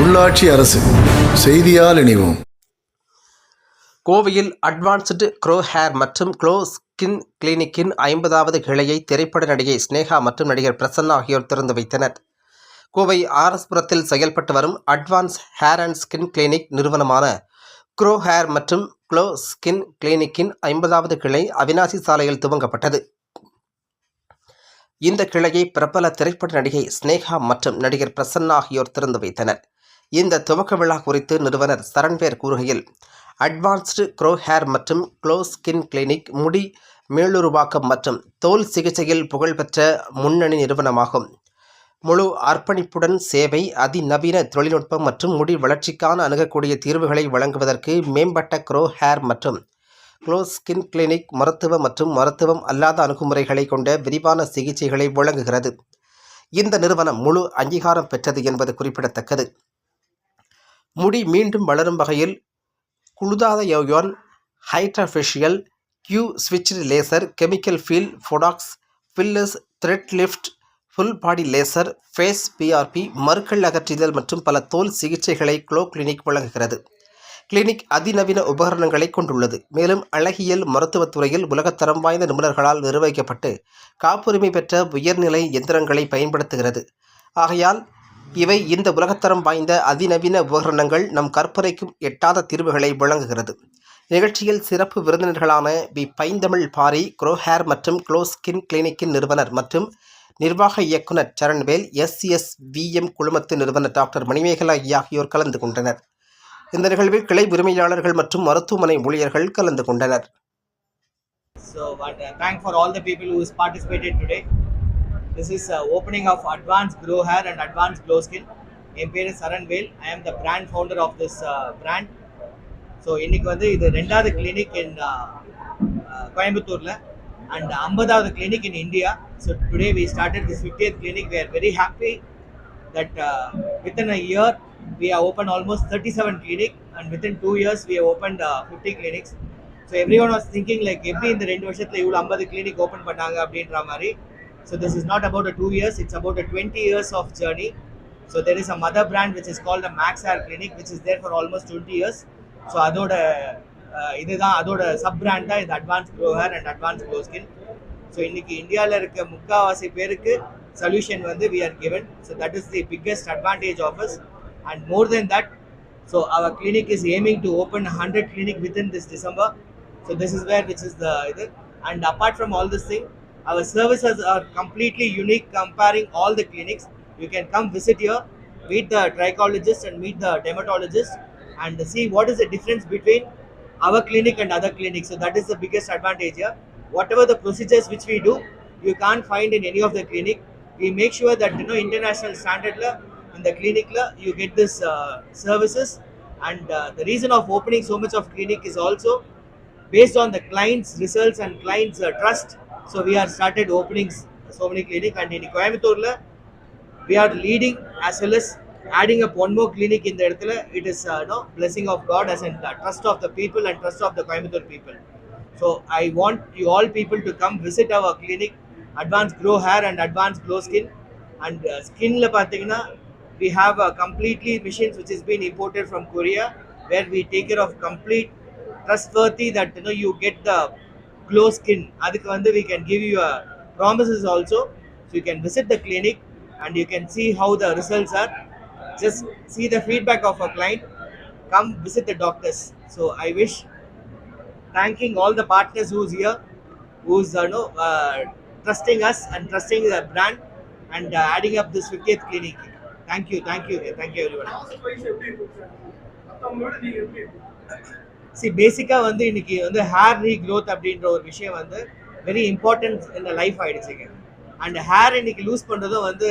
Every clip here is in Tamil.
உள்ளாட்சி அரசு செய்தியால் இணைவோம். கோவையில் அட்வான்ஸ்டு க்ரோ ஹேர் மற்றும் க்ளோ ஸ்கின் கிளினிக்கின் ஐம்பதாவது கிளையை திரைப்பட நடிகை ஸ்னேகா மற்றும் நடிகர் பிரசன்னா ஆகியோர் திறந்து வைத்தனர். கோவை ஆர்எஸ்புரத்தில் செயல்பட்டு வரும் advance hair and skin clinic நிறுவனமான க்ரோ ஹேர் மற்றும் க்ளோ ஸ்கின் கிளினிக்கின் ஐம்பதாவது கிளை அவினாசி சாலையில் துவங்கப்பட்டது. இந்த கிளையை பிரபல திரைப்பட நடிகை ஸ்னேகா மற்றும் நடிகர் பிரசன்னா ஆகியோர் திறந்து வைத்தனர். இந்த துவக்க விழா குறித்து நிறுவனர் சரண்பேர் கூறுகையில் அட்வான்ஸ்டு க்ரோ ஹேர் மற்றும் க்ளோ ஸ்கின் கிளினிக் முடி மேலுருவாக்கம் மற்றும் தோல் சிகிச்சையில் புகழ்பெற்ற முன்னணி நிறுவனமாகும். முழு அர்ப்பணிப்புடன் சேவை அதிநவீன தொழில்நுட்பம் மற்றும் முடி வளர்ச்சிக்கான அணுகக்கூடிய தீர்வுகளை வழங்குவதற்கு மேம்பட்ட க்ரோ ஹேர் மற்றும் க்ளோ ஸ்கின் கிளினிக் மருத்துவ மற்றும் மருத்துவம் அல்லாத அணுகுமுறைகளை கொண்ட விரிவான சிகிச்சைகளை வழங்குகிறது. இந்த நிறுவனம் முழு அங்கீகாரம் பெற்றது என்பது குறிப்பிடத்தக்கது. முடி மீண்டும் வளரும் வகையில் glutathione hydrafacial Q switched laser chemical peel botox fillers thread lift full body laser face PRP மறுக்கள் அகற்றிதல் மற்றும் பல தோல் சிகிச்சைகளை க்ளோ கிளினிக் வழங்குகிறது. கிளினிக் அதிநவீன உபகரணங்களை கொண்டுள்ளது. மேலும் அழகியல் மருத்துவத் துறையில் உலகத்தரம் வாய்ந்த நிபுணர்களால் நிர்வகிக்கப்பட்டு காப்புரிமை பெற்ற உயர்நிலை எந்திரங்களை பயன்படுத்துகிறது. ஆகையால் இவை இந்த உலகத்தரம் வாய்ந்த அதிநவீன உபகரணங்கள் நம் கற்பனைக்கும் எட்டாத தீர்வுகளை வழங்குகிறது. நிகழ்ச்சியில் சிறப்பு விருந்தினர்களான பி பைந்தமிழ் பாரி குரோஹேர் மற்றும் க்ளோ ஸ்கின் கிளினிக்கின் நிறுவனர் மற்றும் நிர்வாக இயக்குனர் சரண்வேல் எஸ்எஸ்விஎம் குழுமத்து நிறுவனர் டாக்டர் மணிமேகலா ஆகியோர் கலந்து கொண்டனர். இந்த நிகழ்வில் கிளை உரிமையாளர்கள் மற்றும் மருத்துவமனை ஊழியர்கள் கலந்து கொண்டனர். So, but uh, thank for all the people who has participated today. This is opening of advance grow hair and advance glow skin என் பேர் Saranvel I am the brand founder of this brand so இன்னைக்கு வந்து இது ரெண்டாவது கிளினிக் இன் uh, uh, கோயம்புத்தூரில். அண்ட் ஐம்பதாவது clinic in India so today we started this fiftieth clinic we are very happy that within a year year we have opened almost 37 clinic. And within two years we have opened uh, 50 clinics. So everyone was thinking like எப்படி இந்த ரெண்டு வருஷத்துல இவ்வளோ ஐம்பது கிளினிக் ஓப்பன் பண்ணாங்க? அப்படின்ற மாதிரி. So this is not about a two years it's about a 20 years of journey. So there is a mother brand which is called a max hair clinic which is there for almost 20 years. So அதோட uh, இதுதான் அதோட சப் பிராண்ட் தான் இந்த advance grow hair and advance glow skin so இன்னைக்கு இந்தியாவில் இருக்க முக்காவாசி பேருக்கு சொல்யூஷன் வந்து we are given. So that is the biggest advantage of us. And more then that so our clinic is aiming to open hundred clinic within this December so this is where which is the இது. And apart from all this thing our services are completely unique comparing all the clinics. You can come visit here meet the trichologist and meet the dermatologist and see what is the difference between our clinic and other clinics. So that is the biggest advantage here. Whatever the procedures which we do you can't find in any of the clinic. We make sure that you know international standard la in the clinic la you get this uh, services. And uh, the reason of opening so much of clinic is also based on the client's results and client's uh, trust so we are started opening so many clinic and in coimbatore we are leading as well as adding up one more clinic in the இடத்துல it is uh, no blessing of god as in the trust of the people and trust of the coimbatore people so i want you all people to come visit our clinic advanced grow hair and advanced glow skin and uh, skinல பார்த்தீங்கன்னா we have a completely machines which has been imported from korea where we take care of complete trustworthy that you know you get the glow skin அதுக்கு வந்து we can give you a promises also so you can visit the clinic and you can see how the results are just see the feedback of a client come visit the doctors so i wish thanking all the partners who's here who's uh, know, uh, trusting us and trusting the brand and uh, adding up this 50th clinic thank you thank you thank you everyone see பேசிக்காக வந்து இன்னைக்கு வந்து ஹேர் ரீ க்ரோத் அப்படின்ற ஒரு விஷயம் வந்து வெரி இம்பார்ட்டன்ஸ் இந்த லைஃப் ஆயிடுச்சுங்க அண்ட் ஹேர் இன்னைக்கு லூஸ் பண்ணுறதும் வந்து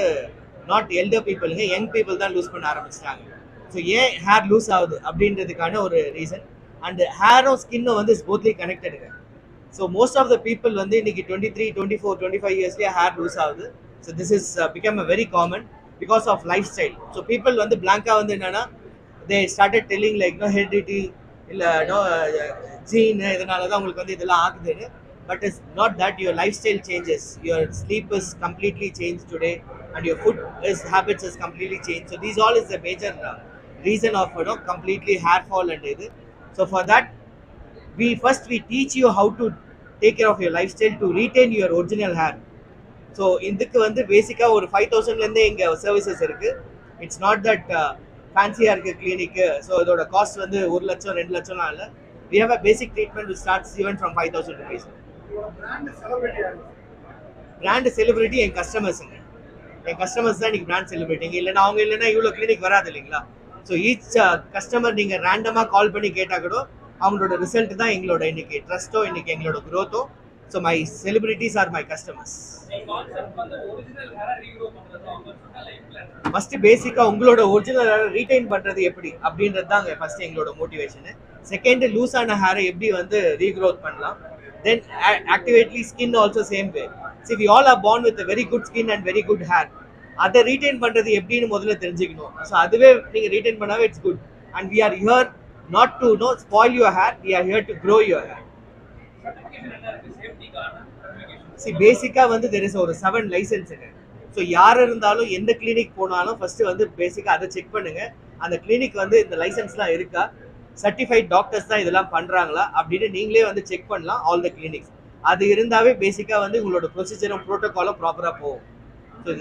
நாட் எல்டர் பீப்புளுங்க யங் பீப்புள் தான் லூஸ் பண்ண ஆரம்பிச்சிட்டாங்க. ஸோ ஏன் ஹேர் லூஸ் ஆகுது அப்படின்றதுக்கான ஒரு ரீசன் அண்ட் ஹேரும் ஸ்கின்னும் வந்து bothly கனெக்டடுங்க so most of the people வந்து இன்னைக்கு twenty three twenty four twenty five இயர்ஸ்லேயே hair loss ஆகுது. So this is become a very common because of life style so people வந்து பிளாங்காக வந்து என்னன்னா they started telling like no heredity இல்லை டோ ஜீனு இதனால தான் உங்களுக்கு வந்து இதெல்லாம் ஆகுதுன்னு but is not that your life style changes your sleep is completely change today and your food is habits is completely change so these all is the major reason of you completely hair fall and இது இது. For that we first we teach you how to take care of your life style to retain your original hair so இதுக்கு வந்து பேசிக்காக ஒரு ஃபைவ் தௌசண்ட்லேருந்தே இங்கே சர்வீசஸ் இருக்குது இட்ஸ் நாட் தட் ஃபேன்சியாக இருக்குது கிளினிக்கு ஸோ இதோட காஸ்ட் வந்து ஒரு லட்சம் ரெண்டு லட்சம்லாம் இல்லை. We have a basic treatment with starts even from five thousand rupees brand celebrity என் கஸ்டமர்ஸுங்க என் கஸ்டமர்ஸ் தான் இன்னைக்கு பிராண்ட் செலிபிரிட்டிங்க இல்லைன்னா அவங்க இல்லைன்னா இவ்வளோ கிளினிக் வராது இல்லைங்களா? ஸோ ஈச் கஸ்டமர் நீங்கள் ரேண்டமாக கால் பண்ணி கேட்டால் கூட அவங்களோட ரிசல்ட் தான் எங்களோட இன்னைக்கு ட்ரஸ்ட்டோ இன்னைக்கு எங்களோட க்ரோத்தோ so my celebrities are my customers first basically உங்களோட ஒரிஜினல் ஹேரை ரீடைன் பண்றது எப்படி? அப்படின்றது தான் ஃபர்ஸ்ட் எங்களோட மோட்டிவேஷன் செகண்ட் லூஸ் ஆன ஹேரை எப்படி வந்து ரீக்ரோத் பண்ணலாம்? Then actively skin also same way see we all are born with very good skin and very good hair அதை ரீடைன் பண்றது எப்படின்னு முதல்ல தெரிஞ்சுக்கணும். ஸோ அதுவே நீங்க ரீடைன் பண்ணாவே it's good and we are here not to no spoil your hair we are here to grow your hair see பேசிக்காக வந்து தெர் இஸ் ஒரு செவன் லைசன்ஸுங்க ஸோ யார் இருந்தாலும் எந்த கிளினிக் போனாலும் ஃபர்ஸ்ட் வந்து பேசிக்காக அதை செக் பண்ணுங்க. அந்த கிளினிக் வந்து இந்த லைசன்ஸ்லாம் இருக்கா? சர்டிஃபைட் டாக்டர்ஸ் தான் இதெல்லாம் பண்ணுறாங்களா அப்படின்னு நீங்களே வந்து செக் பண்ணலாம் ஆல் த கிளினிக்ஸ் அது இருந்தாவே பேசிக்காக வந்து உங்களோட ப்ரொசீஜரும் ப்ரோட்டோகாலும் ப்ராப்பராக போகும். So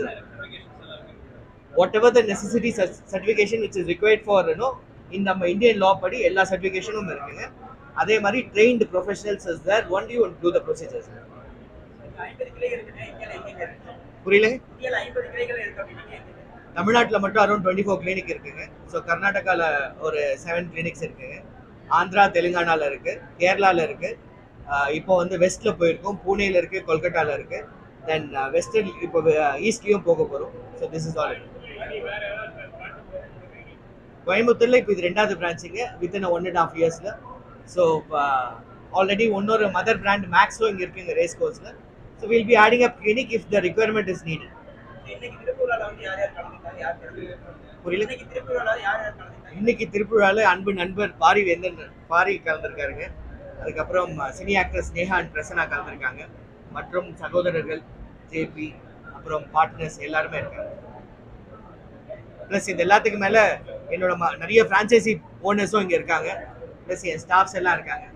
whatever the necessity certification which is required for no இந்த நம்ம இந்தியன் லா படி எல்லா சர்டிஃபிகேஷனும் இருக்குங்க. அதே மாதிரி trained professionals is there only one to the procedures புரியலங்க தமிழ்நாட்டில் மட்டும் அரௌண்ட் டுவெண்ட்டி ஃபோர் கிளினிக் இருக்குங்க. ஸோ கர்நாடகாவில் ஒரு செவன் கிளினிக்ஸ் இருக்குங்க ஆந்திரா தெலுங்கானாவில் இருக்கு. கேரளாவில் இருக்கு. ஆஹ் இப்போ வந்து வெஸ்ட்ல போயிருக்கோம். பூனேல இருக்கு கொல்கட்டாவில் இருக்கு. தென் வெஸ்டர்ன் இப்போ ஈஸ்ட்லேயும் போக போகிறோம் ஸோ திஸ் இஸ் ஆல் கோயம்புத்தூர்ல இப்போ இது ரெண்டாவது பிரான்ச்சுங்க வித்தின் ஒன் அண்ட் ஹாஃப் இயர்ஸில் ஸோ ஆல்ரெடி இன்னொரு மதர் பிராண்ட் மேக்ஸும் இங்கே இருக்குங்க ரேஸ் கோர்ஸில் so will be adding up clinic if the requirement is புரியல. இன்னைக்கு திருப்புழால அன்பு நண்பர் பாரி வேந்தன் பாரி கலந்துருக்காருங்க. அதுக்கப்புறம் cine actress Neha and Prasanna கலந்துருக்காங்க. மற்றும் சகோதரர்கள் ஜேபி அப்புறம் பார்ட்னர்ஸ் எல்லாருமே இருக்காங்க. ப்ளஸ் இது எல்லாத்துக்கு மேல என்னோட நிறைய ஃப்ரான்ச்சைசி ஓனர்ஸும் இங்க இருக்காங்க. ப்ளஸ் என் ஸ்டாஃப்ஸ் எல்லாம் இருக்காங்க.